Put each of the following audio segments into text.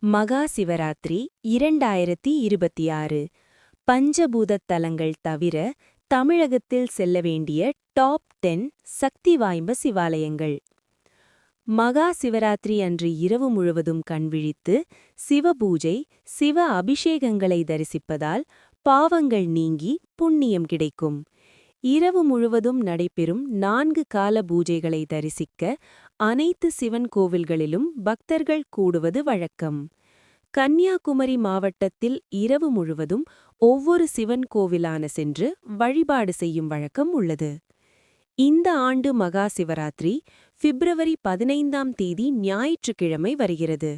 மகா சிவராத்திரி இரண்டாயிரத்தி இருபத்தி ஆறு. பஞ்சபூதத் தலங்கள் தவிர தமிழகத்தில் செல்ல வேண்டிய டாப் டென் சக்தி வாய்ந்த சிவாலயங்கள். மகா சிவராத்திரி அன்று இரவு முழுவதும் கண்விழித்து சிவபூஜை சிவ அபிஷேகங்களை தரிசிப்பதால் பாவங்கள் நீங்கி புண்ணியம் கிடைக்கும். இரவு முழுவதும் நடைபெறும் நான்கு கால பூஜைகளை தரிசிக்க அனைத்து சிவன் கோவில்களிலும் பக்தர்கள் கூடுவது வழக்கம். கன்னியாகுமரி மாவட்டத்தில் இரவு முழுவதும் ஒவ்வொரு சிவன் கோவிலான சென்று வழிபாடு செய்யும் வழக்கம் உள்ளது. இந்த ஆண்டு மகா சிவராத்திரி பிப்ரவரி பதினைந்தாம் தேதி ஞாயிற்றுக்கிழமை வருகிறது.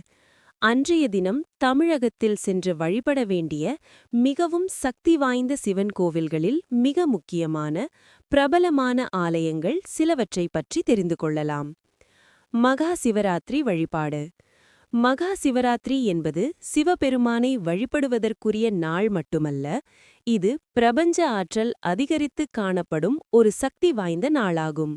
அன்றைய தினம் தமிழகத்தில் சென்று வழிபட வேண்டிய மிகவும் சக்தி வாய்ந்த சிவன் கோவில்களில் மிக முக்கியமான பிரபலமான ஆலயங்கள் சிலவற்றை பற்றி தெரிந்து கொள்ளலாம். மகா சிவராத்திரி வழிபாடு. மகா சிவராத்திரி என்பது சிவபெருமானை வழிபடுவதற்குரிய நாள் மட்டுமல்ல இது பிரபஞ்ச ஆற்றல் அதிகரித்து காணப்படும் ஒரு சக்தி வாய்ந்த நாளாகும்.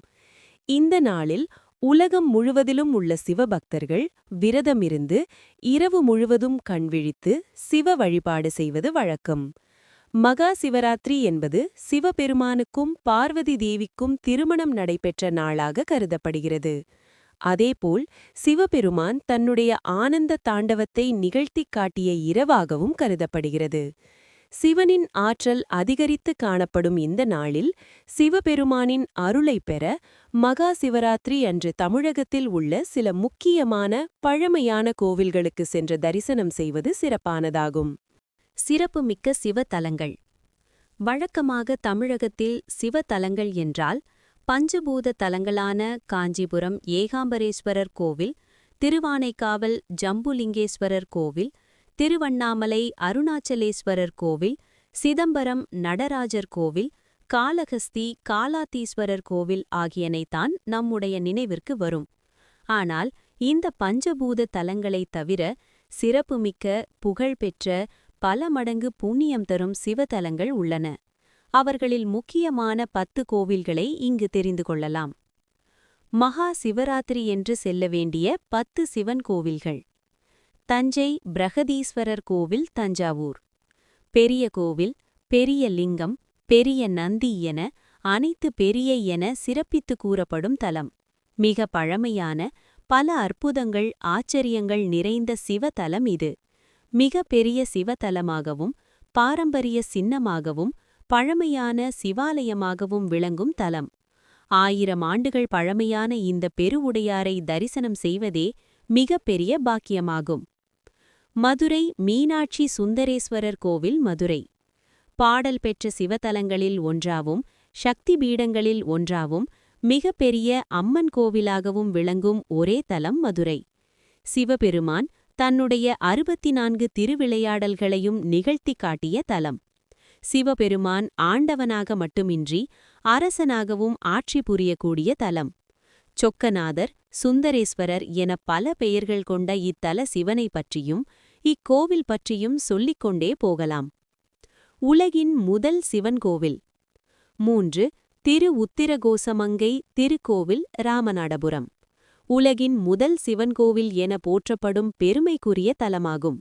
இந்த நாளில் உலகம் முழுவதிலும் உள்ள சிவபக்தர்கள் விரதமிருந்து இரவு முழுவதும் கண்விழித்து சிவ வழிபாடு செய்வது வழக்கம். மகா சிவராத்திரி என்பது சிவபெருமானுக்கும் பார்வதி தேவிக்கும் திருமணம் நடைபெற்ற நாளாக கருதப்படுகிறது. அதேபோல் சிவபெருமான் தன்னுடைய ஆனந்த தாண்டவத்தை நிகழ்த்திக் காட்டிய இரவாகவும் கருதப்படுகிறது. சிவனின் ஆற்றல் அதிகரித்து காணப்படும் இந்த நாளில் சிவபெருமானின் அருளை பெற மகா சிவராத்திரி அன்று தமிழகத்தில் உள்ள சில முக்கியமான பழமையான கோவில்களுக்கு சென்று தரிசனம் செய்வது சிறப்பானதாகும். சிறப்புமிக்க சிவத்தலங்கள். வழக்கமாக தமிழகத்தில் சிவத்தலங்கள் என்றால் பஞ்சபூத தலங்களான காஞ்சிபுரம் ஏகாம்பரேஸ்வரர் கோவில் திருவானைக்காவல் ஜம்புலிங்கேஸ்வரர் கோவில் திருவண்ணாமலை அருணாச்சலேஸ்வரர் கோவில் சிதம்பரம் நடராஜர் கோவில் காலகஸ்தி காலாத்தீஸ்வரர் கோவில் ஆகியனைத்தான் நம்முடைய நினைவிற்கு வரும். ஆனால் இந்த பஞ்சபூத தலங்களைத் தவிர சிறப்புமிக்க புகழ்பெற்ற பல மடங்கு புண்ணியம் தரும் சிவத்தலங்கள் உள்ளன. அவர்களில் முக்கியமான பத்து கோவில்களை இங்கு தெரிந்து கொள்ளலாம். மகா சிவராத்திரி என்று செல்ல வேண்டிய பத்து சிவன் கோவில்கள். தஞ்சை பிரகதீஸ்வரர் கோவில் தஞ்சாவூர். பெரிய கோவில் பெரிய லிங்கம் பெரிய நந்தி என அனைத்து பெரிய என சிறப்பித்து கூறப்படும் தலம். மிக பழமையான பல அற்புதங்கள் ஆச்சரியங்கள் நிறைந்த சிவத்தலம் இது. மிக பெரிய சிவத்தலமாகவும் பாரம்பரிய சின்னமாகவும் பழமையான சிவாலயமாகவும் விளங்கும் தலம். ஆயிரம் ஆண்டுகள் பழமையான இந்த பெருவுடையாரை தரிசனம் செய்வதே மிக பெரிய பாக்கியமாகும். மதுரை மீனாட்சி சுந்தரேஸ்வரர் கோவில் மதுரை. பாடல் பெற்ற சிவத்தலங்களில் ஒன்றாவும் சக்தி பீடங்களில் ஒன்றாவும் மிகப்பெரிய அம்மன் கோவிலாகவும் விளங்கும் ஒரே தலம் மதுரை. சிவபெருமான் தன்னுடைய அறுபத்தி நான்கு திருவிளையாடல்களையும் நிகழ்த்தி காட்டிய தலம். சிவபெருமான் ஆண்டவனாக மட்டுமின்றி அரசனாகவும் ஆட்சி புரியக்கூடிய தலம். சொக்கநாதர் சுந்தரேஸ்வரர் என பல பெயர்கள் கொண்ட இத்தல சிவனை பற்றியும் இக்கோவில் பற்றியும் சொல்லிக் கொண்டே போகலாம். உலகின் முதல் சிவன் கோவில். மூன்று திரு உத்திரகோசமங்கை திருக்கோவில் ராமநாடபுரம் உலகின் முதல் சிவன் கோவில் என போற்றப்படும் பெருமைக்குரிய தலமாகும்.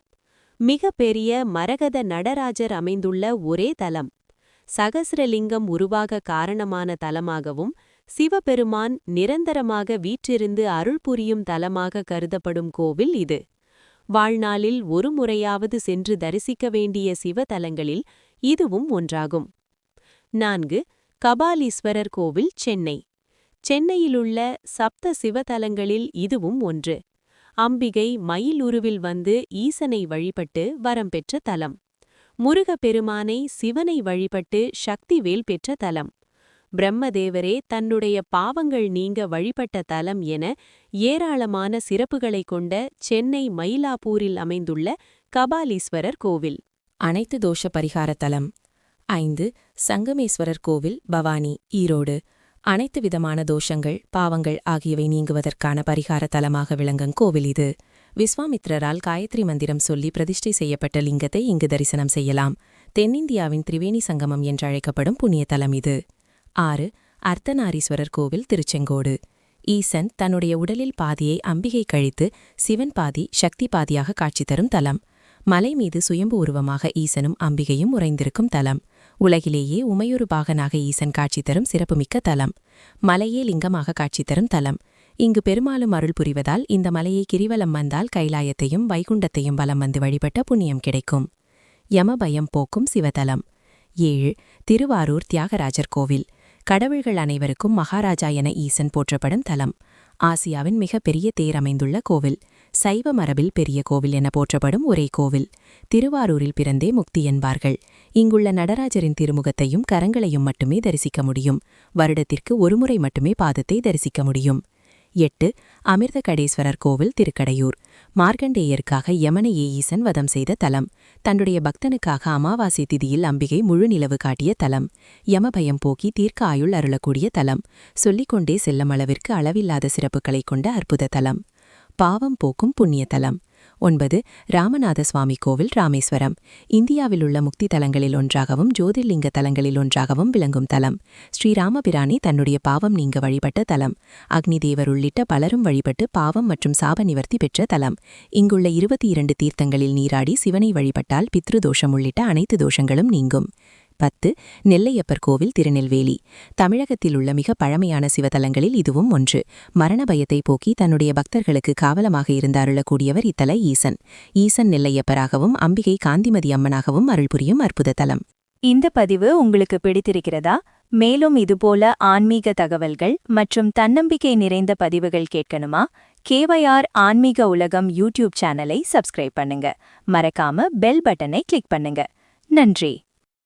மிக பெரிய மரகத நடராஜர் அமைந்துள்ள ஒரே தலம். சகசிரலிங்கம் உருவாக காரணமான தலமாகவும் சிவபெருமான் நிரந்தரமாக வீற்றிருந்து அருள் புரியும் தலமாக கருதப்படும் கோவில் இது. வாழ்நாளில் ஒரு முறையாவது சென்று தரிசிக்க வேண்டிய சிவதலங்களில் இதுவும் ஒன்றாகும். நான்கு கபாலீஸ்வரர் கோவில் சென்னை. சென்னையிலுள்ள சப்த சிவதலங்களில் இதுவும் ஒன்று. அம்பிகை மயிலுருவில் வந்து ஈசனை வழிபட்டு வரம் பெற்ற தலம். முருகப்பெருமானை சிவனை வழிபட்டு சக்திவேல் பெற்ற தலம். பிரம்மதேவரே தன்னுடைய பாவங்கள் நீங்க வழிபட்ட தலம் என ஏராளமான சிறப்புகளைக் கொண்ட சென்னை மயிலாப்பூரில் அமைந்துள்ள கபாலீஸ்வரர் கோவில். அனைத்து தோஷ பரிகார தலம். ஐந்து சங்கமேஸ்வரர் கோவில் பவானி ஈரோடு. அனைத்து விதமான தோஷங்கள் பாவங்கள் ஆகியவை நீங்குவதற்கான பரிகார தலமாக விளங்கும் கோவில் இது. விஸ்வாமித்ரரால் காயத்ரி மந்திரம் சொல்லி பிரதிஷ்டை செய்யப்பட்ட லிங்கத்தை இங்கு தரிசனம் செய்யலாம். தென்னிந்தியாவின் திரிவேணி சங்கமம் என்றழைக்கப்படும் புண்ணிய தலம் இது. ஆறு அர்த்தநாரீஸ்வரர் கோவில் திருச்செங்கோடு. ஈசன் தன்னுடைய உடலில் பாதியை அம்பிகை கழித்து சிவன் பாதி சக்தி பாதியாக காட்சி தரும் தலம். மலை மீது சுயம்பு உருவமாக ஈசனும் அம்பிகையும் உறைந்திருக்கும் தலம். உலகிலேயே உமையொரு பாகனாக ஈசன் காட்சி தரும் சிறப்புமிக்க தலம். மலையே லிங்கமாக காட்சி தரும் தலம். இங்கு பெருமாளும் அருள் புரிவதால் இந்த மலையை கிரிவலம் வந்தால் கைலாயத்தையும் வைகுண்டத்தையும் வலம் வந்து வழிபட்ட புண்ணியம் கிடைக்கும். யமபயம் போக்கும் சிவதலம். ஏழு திருவாரூர் தியாகராஜர் கோவில். கடவுள்கள் அனைவருக்கும் மகாராஜா என ஈசன் போற்றப்படும் தலம். ஆசியாவின் மிகப்பெரிய தேர் அமைந்துள்ள கோவில். சைவ மரபில் பெரிய கோவில் என போற்றப்படும் ஒரே கோவில். திருவாரூரில் பிறந்தே முக்தி என்பார்கள். இங்குள்ள நடராஜரின் திருமுகத்தையும் கரங்களையும் மட்டுமே தரிசிக்க முடியும். வருடத்திற்கு ஒருமுறை மட்டுமே பாதத்தை தரிசிக்க முடியும். எட்டு அமிர்த கடேஸ்வரர் கோவில் திருக்கடையூர். மார்க்கண்டேயருக்காக யமனையே ஈசன் வதம் செய்த தலம். தன்னுடைய பக்தனுக்காக அமாவாசை திதியில் அம்பிகை முழு நிலவு காட்டிய தலம். யமபயம் போக்கி தீர்க்க ஆயுள் அருளக்கூடிய தலம். சொல்லிக்கொண்டே செல்லமளவிற்கு அளவில்லாத சிறப்புகளைக் கொண்ட அற்புத தலம். பாவம் போக்கும் புண்ணிய தலம். ஒன்பது ராமநாத சுவாமி கோவில் ராமேஸ்வரம். இந்தியாவில் உள்ள முக்தி தலங்களில் ஒன்றாகவும் ஜோதிர்லிங்க தலங்களில் ஒன்றாகவும் விளங்கும் தலம். ஸ்ரீராமபிரானி தன்னுடைய பாவம் நீங்க வழிபட்ட தலம். அக்னி தேவர் உள்ளிட்ட பலரும் வழிபட்டு பாவம் மற்றும் சாப நிவர்த்தி பெற்ற தலம். இங்குள்ள இருபத்தி இரண்டு தீர்த்தங்களில் நீராடி சிவனை வழிபட்டால் பித்ருதோஷம் உள்ளிட்ட அனைத்து தோஷங்களும் நீங்கும். பத்து நெல்லையப்பர் கோவில் திருநெல்வேலி. தமிழகத்தில் உள்ள மிக பழமையான சிவதலங்களில் இதுவும் ஒன்று. மரண பயத்தை போக்கி தன்னுடைய பக்தர்களுக்கு காவலமாக இருந்தாருளக்கூடியவர் இத்தல ஈசன். ஈசன் நெல்லையப்பராகவும் அம்பிகை காந்திமதி அம்மனாகவும் அருள் புரியும் அற்புத தலம். இந்த பதிவு உங்களுக்கு பிடித்திருக்கிறதா? மேலும் இதுபோல ஆன்மீக தகவல்கள் மற்றும் தன்னம்பிக்கை நிறைந்த பதிவுகள் கேட்கணுமா? கேவையார் ஆன்மீக உலகம் யூடியூப் சேனலை சப்ஸ்கிரைப் பண்ணுங்க. மறக்காம பெல் பட்டனை கிளிக் பண்ணுங்க. நன்றி.